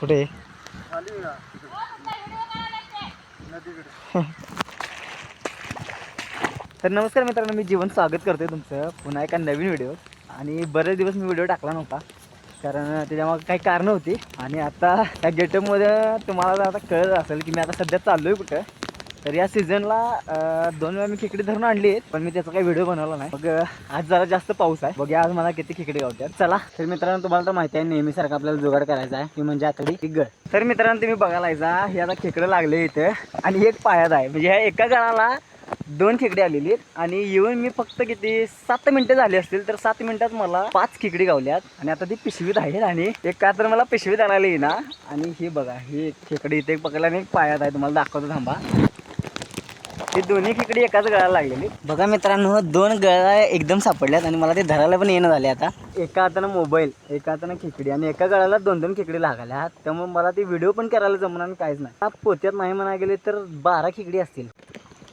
कुठे? तर नमस्कार मित्रांनो मी जीवन स्वागत करतोय तुमचं. पुन्हा एका नवीन व्हिडिओ आणि बरेच दिवस मी व्हिडिओ टाकला नव्हता कारण त्याच्यामागे काही कारणं होती. आणि आता त्या गेटअपमध्ये तुम्हाला आता कळत असेल की मी आता सध्या चाललो आहे कुठं तर या सीझनला दोन वेळा मी खेकडी धरून आणली आहेत पण मी त्याचा काही व्हिडिओ बनवला नाही. मग आज जरा जास्त पाऊस आहे. बघ आज मला किती खेकडे गावतात चला. तर मित्रांनो तुम्हाला तर माहिती आहे नेहमीसारखं आपल्याला जुगाड करायचा आहे. ती म्हणजे आतडी ती गळ. तर मित्रांनो तुम्ही बघायला यायचा हे आता खेकडं लागले इथं. आणि एक पायात आहे. म्हणजे ह्या एका गळाला दोन खेकडी आलेली आहेत. आणि येऊन मी फक्त किती सात मिनिटं झाली असतील तर सात मिनिटात मला पाच खेकडी गावल्यात. आणि आता ती पिशवीत आहेत आणि एक का तर मला पिशवीत आणायला येईना. आणि हे बघा हे खेकडे खेकडी इथे एक पकडला आणि एक पायात आहे. तुम्हाला दाखवतो थांबा. ते दोन्ही खेकडी एकाच गळाला लागलेली. बघा मित्रांनो दोन गळा एकदम सापडल्यात आणि मला ते धरायला पण येणं झाले आता. एका हातानं मोबाईल एका हातानं खेकडी आणि एका गळाला दोन दोन खेकडी लागल्या त्यामुळे मला ते व्हिडिओ पण करायला जमणार काहीच नाही. आता पोत्यात नाही म्हणा गेले तर बारा खेकडी असतील.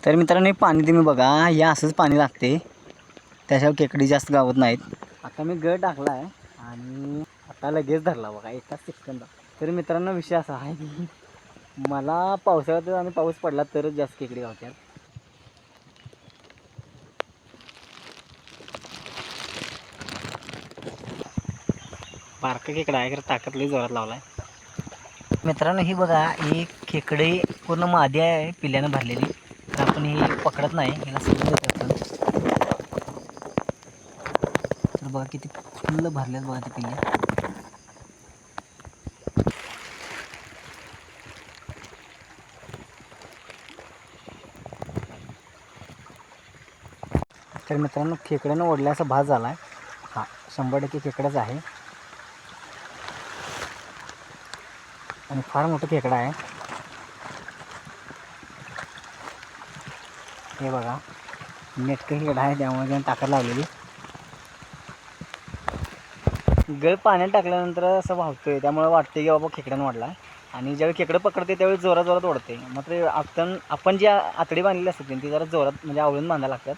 तर मित्रांनो हे पाणी तुम्ही बघा या असंच पाणी लागते. त्याच्यावर खेकडी जास्त गावत नाहीत. आता मी गळ टाकला आहे आणि आता लगेच धरला बघा एकाच सेकंदा तर मित्रांनो विषय असा आहे की मला पावसाळ्यात आणि पाऊस पडला तरच जास्त खेकडी गावतात. बारका खेकडा आहे खरं ताकद लई जोरात लावला आहे मित्रांनो ही बघा ही खेकडे पूर्ण मादी आहे पिल्यानं भरलेली. तर आपण ही पकडत नाही याला सगळं देत आपण. तर बघा किती फुल्ल भरल्यात बघा ते पिल्ले. तर मित्रांनो खेकड्यानं ओढल्याचा भात झाला आहे हा शंभर टक्के खेकडाच आहे. आणि फार मोठं खेकडा आहे. हे बघा नेटकं खेकडा आहे त्यामुळे त्याने ताकद लावलेली. गळ पाण्यात टाकल्यानंतर असं वाहतोय त्यामुळे वाटते की बाबा खेकड्यानं वाढला आणि ज्यावेळी खेकडं पकडते त्यावेळी जोरात जोरात ओढते मात्र आपण आपण जी आतडी बांधलेली असते ती जरा जोरात म्हणजे आवळून बांधायला लागतात.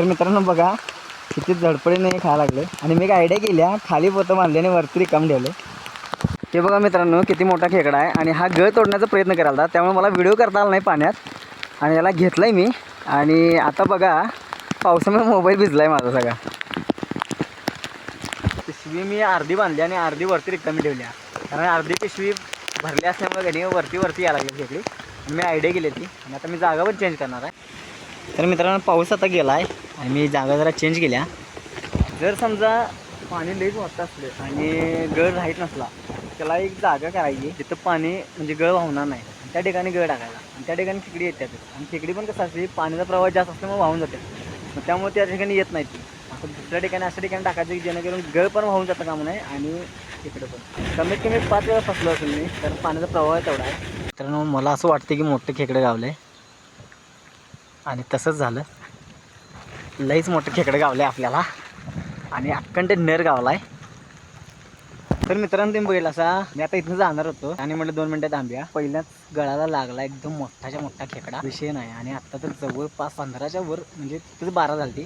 तर मित्रांनो बघा किती झडपडीने खायला लागले. आणि मी एक आयडिया केल्या खाली पोतं बांधल्याने आणि वरती रिकाम ठेवले. हे बघा मित्रांनो किती मोठा खेकडा आहे. आणि हा गळ तोडण्याचा प्रयत्न करायला त्यामुळे मला व्हिडिओ करता आला नाही पाण्यात. आणि याला घेतलं आहे मी. आणि आता बघा पावसामुळे मोबाईल भिजला आहे माझा सगळा. पिशवी मी अर्धी बांधली आणि अर्धी वरती रिकामी ठेवल्या कारण अर्धी पिशवी भरली असल्यामुळे घरी वरती वरती यायला लागली खेकडी. मी आयडिया केली ती. आणि आता मी जागा पण चेंज करणार आहे. तर मित्रांनो पाऊस आता गेला आहे आणि मी जागा जरा चेंज केल्या. जर समजा पाणी लईच वाटत असले आणि गळ राहीत नसला त्याला एक जागा करायची तिथं पाणी म्हणजे गळ वाहणार नाही. त्या ठिकाणी गळ टाकायला आणि त्या ठिकाणी खेकडी येतात आणि खेकडी पण कसं असते पाण्याचा प्रवाह जास्त असल्यामुळे वाहून जाते. मग त्यामुळे त्या ठिकाणी येत नाही ती आता दुसऱ्या ठिकाणी अशा ठिकाणी टाकायचं की जेणेकरून गळ पण वाहून जातं कामं नाही आणि तिकडे पण. कमीत कमी पाच वेळा फसलो असेल मी तर पाण्याचा प्रवाह तेवढा आहे. तर मला असं वाटतं की मोठं खेकडे गावले आणि तसंच झालं. लईच मोठं खेकडं गावलं आहे आपल्याला. आणि अक्कंठ नर गावला आहे तर मित्रांनो तुम्ही बघितलं असा मी आता इथून जाणार होतो. आणि म्हटलं दोन मिनटं थांबूया. पहिल्याच गळाला लागला एकदम मोठाच्या मोठा खेकडा. विषय नाही. आणि आता तर जवळपास पंधराच्या वर म्हणजे तिथं बारा झाली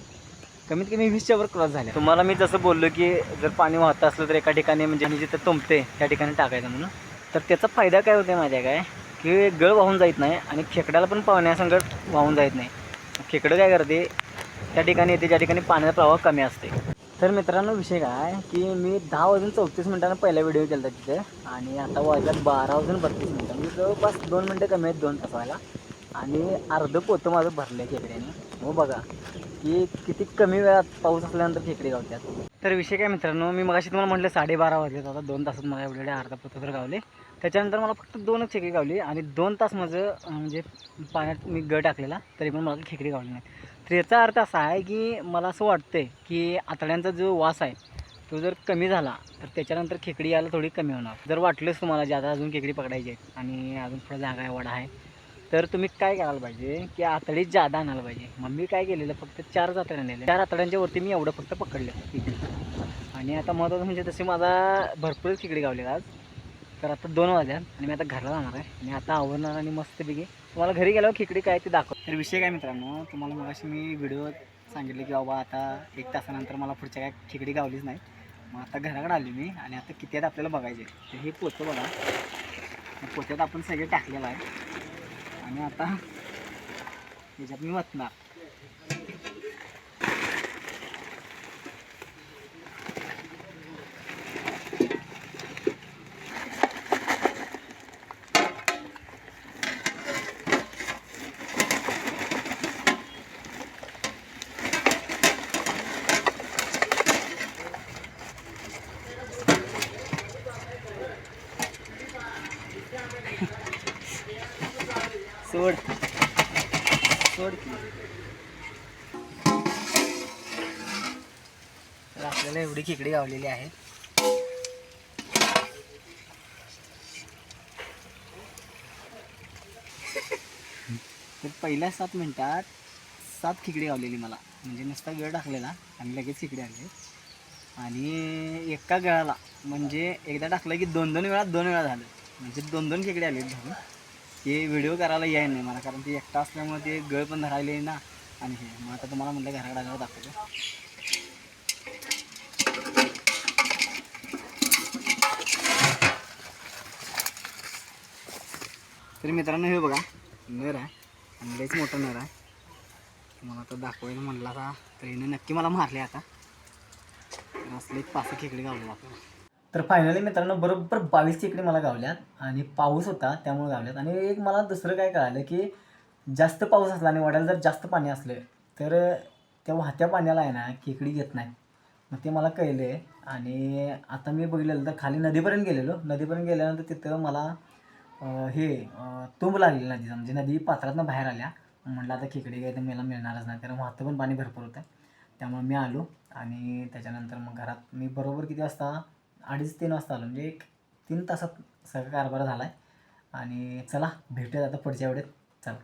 कमीत कमी वीसच्या वर क्रॉस झाल्या. तुम्हाला मी जसं बोललो की जर पाणी वाहत असलं तर एका ठिकाणी म्हणजे आणि जिथं तुंबते त्या ठिकाणी टाकायचं म्हणून. तर त्याचा फायदा काय होते माझ्या काय? की गळ वाहून जात नाही आणि खेकड्याला पण पाण्यासंगत वाहून जात नाही. खेकडं काय करते? त्या ठिकाणी येते ज्या ठिकाणी पाण्याचा प्रवाह कमी असते. तर मित्रांनो विषय काय की मी दहा वाजून चौतीस मिनिटांना पहिला व्हिडिओ केला होता तिथे आणि आता वाजल्यात बारा वाजून बत्तीस मिनिटं. म्हणजे जवळपास दोन मिनटं कमी आहेत दोन तास व्हायला आणि अर्धं पोतं माझं भरलं आहे खेकड्याने. हो बघा की किती कमी वेळात पाऊस असल्यानंतर खेकडे गावतात तर विषय काय मित्रांनो मी मगाशी तुम्हाला म्हटलं साडेबारा वाजले आता दोन तासात मला एवढे अर्धा पत्र गावले. त्याच्यानंतर मला फक्त दोनच खेकडी गावली आणि दोन तास माझं म्हणजे पाण्यात मी गळ टाकलेला तरी पण मला खेकडी गावली नाही तर याचा अर्थ असा आहे की मला असं वाटतं की आतड्यांचा जो वास आहे तो जर कमी झाला तर त्याच्यानंतर खेकडी यायला थोडी कमी होणार. जर वाटलंच तुम्हाला ज्यादा अजून खेकडी पकडायची आहेत आणि अजून थोडं जागा आहे वडा आहे तर तुम्ही काय करायला पाहिजे? की आतडीत जादा आणायला पाहिजे. मग मी काय केलेलं? फक्त चार आतड्या आणलेल्या. चार आतड्यांच्या वरती मी एवढं फक्त पकडलं. आणि आता महत्त्वाचं म्हणजे तसे माझा भरपूरच तिकडे गावलेला आज. तर आता दोन वाजल्यात आणि मी आता घरला जाणार आहे. आणि आता आवडणार आणि मस्तपैकी तुम्हाला घरी गेल्यावर खिकडी काय ते दाखव. तर विषय काय मित्रांनो तुम्हाला मग मी व्हिडिओ सांगितले की बाबा आता एक तासानंतर मला पुढच्या काय खिकडी गावलीच नाही. मग आता घराकडे आली मी आणि आता किती आहेत आपल्याला बघायचे. तर हे पोतं बघा. या पोत्यात आपण सगळे टाकलेलं आहे. आणि आता ह्याच्यात मी वतणार. सोड. सोड की. तर आपल्याला एवढी खेकडी गावलेली आहे. तर पहिल्या सात मिनिटात सात खिकडी गावलेली मला. म्हणजे नुसता गळ टाकलेला आणि लगेच खिकडी आले. आणि एका गळाला म्हणजे एकदा टाकलं की दोन दोन वेळा दोन वेळा झालं. म्हणजे दोन दोन खेकडे आले धरून ते व्हिडिओ करायला याय नाही मला कारण ते एकटा असल्यामुळे ते गळ पण धरायले ना आणि हे मग आता तुम्हाला म्हटलं घराकडे आल्यावर दाखवतो. तरी मित्रांनो हे बघा नर आहे. आणि लयच मोठं नर आहे. तुम्हाला आता दाखवायला म्हणला का तर हिनं नक्की मला मारले आता. तर असले एक पाच खेकडे गावलं आपल्याला तर फायनली मित्रांनो बरोबर बावीस तिकडे मला गावल्यात आणि पाऊस होता त्यामुळे गावल्यात. आणि एक मला दुसरं काय कळालं की जास्त पाऊस असला आणि वड्याला जर जास्त पाणी असलं तर त्या वाहत्या पाण्याला आहे ना खेकडी घेत नाही. मग ते मला कळले आणि आता मी बघितलेलं तर खाली नदीपर्यंत गेलेलो. नदीपर्यंत गेल्यानंतर तिथं मला हे तुंब लागलेली नदीचा. म्हणजे नदी पात्रातनं बाहेर आल्या. म्हटलं आता खेकडी काय तर मला मिळणारच नाही. कारण वाहतं पण पाणी भरपूर होतं. त्यामुळे मी आलो आणि त्याच्यानंतर मग घरात मी बरोबर किती वाजता अडीच तीन वाजता आलो. म्हणजे एक तीन तासात सगळा कारभार झाला आहे आणि चला भेटूयात आता पुढच्या वेळेत. चला.